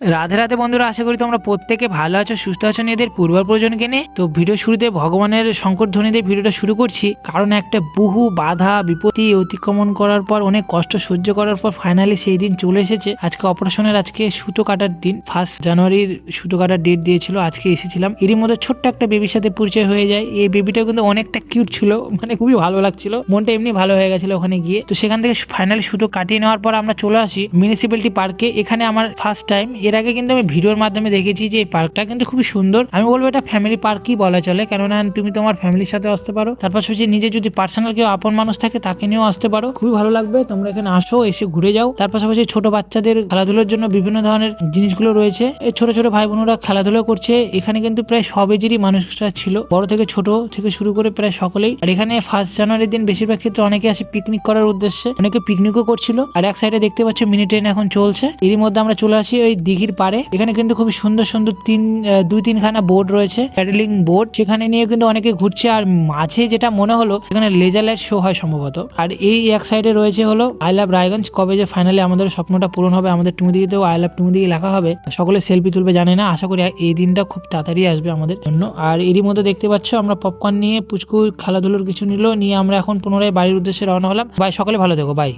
রাধে রাধে বন্ধুরা, আশা করি তোমরা প্রত্যেকে ভালো আছো, সুস্থ আছো নিজেদের পূর্বপ্রজনকে নিয়ে। তো ভিডিও শুরুতে ভগবানের সংকট ধ্বনিতে ভিডিওটা শুরু করছি, কারণ একটা বহু বাধা, বিপত্তি অতিক্রমণ করার পর, অনেক কষ্ট সহ্য করার পর ফাইনালি সেই দিন চলে এসেছে। আজকে অপারেশনের আজকে সুতো কাটার দিন ফার্স্ট জানুয়ারির সুতো কাটার ডেট দিয়েছিল, আজকে এসেছিলাম। এরই মধ্যে ছোট্ট একটা বেবির সাথে পরিচয় হয়ে যায়। এই বেবিটা কিন্তু অনেকটা কিউট ছিল মানে খুবই ভালো লাগছিল। মনটা এমনি ভালো হয়ে গেছিল ওখানে গিয়ে। তো সেখান থেকে ফাইনালি সুতো কাটিয়ে নেওয়ার পর আমরা চলে আসি মিউনিসিপ্যালিটি পার্কে এখানে আমার ফার্স্ট টাইম এর আগে কিন্তু আমি ভিডিওর মাধ্যমে দেখেছি যে এই পার্কটা কিন্তু খুবই সুন্দর। আমি বলব এটা ফ্যামিলি পার্কই বলা চলে, কেননা তুমি তোমার ফ্যামিলির সাথে আসতে পারো। তার পাশাপাশি নিজে যদি পার্সোনাল কেউ আপন মানুষ থাকে, তাকে নিয়েও আসতে পারো। খুবই ভালো লাগবে, তোমরা এখানে আসো, এসে ঘুরে যাও। তার পাশাপাশি ছোট বাচ্চাদের খেলাধুলোর জন্য বিভিন্ন ধরনের জিনিসগুলো রয়েছে। ছোট ছোট ভাই বোনরা খেলাধুলো করছে। এখানে কিন্তু প্রায় সব এজেরই মানুষরা ছিল, বড় থেকে ছোট থেকে শুরু করে প্রায় সকলেই। আর এখানে ফার্স্ট জানুয়ারির দিন বেশিরভাগ ক্ষেত্রে অনেকে আসে পিকনিক করার উদ্দেশ্যে। অনেকে পিকনিকও করছিল। আর এক সাইডে দেখতে পাচ্ছ মিনি ট্রেন এখন চলছে। এরই মধ্যে আমরা চলে আসি ওই দিঘির পারে এখানে কিন্তু খুবই সুন্দর সুন্দর তিন দুই তিনখানা বোর্ড রয়েছে প্যাডেলিং বোর্ড সেখানে নিয়ে কিন্তু অনেকে ঘুরছে। আর মাঝে যেটা মনে হলো এখানে লেজার লাইট শো হয় সম্ভবত। আর এই এক সাইডে রয়েছে হলো আই লাভ রায়গঞ্জ কবে যে ফাইনালি আমাদের স্বপ্নটা পূরণ হবে, আমাদের টুমুদিকেতেও আই লাভ টুমুদিকে লেখা হবে। সকলে সেলফি তুলবে, জানে না, আশা করি এই দিনটা খুব তাড়াতাড়ি আসবে আমাদের জন্য। আর এরই মধ্যে দেখতে পাচ্ছ, আমরা পপকর্ন নিয়ে পুচকু খেলাধুলোর কিছু নিল, নিয়ে আমরা এখন পুনরায় বাড়ির উদ্দেশ্যে রওনা হলাম। বাই সকলে ভালো থেকো বাই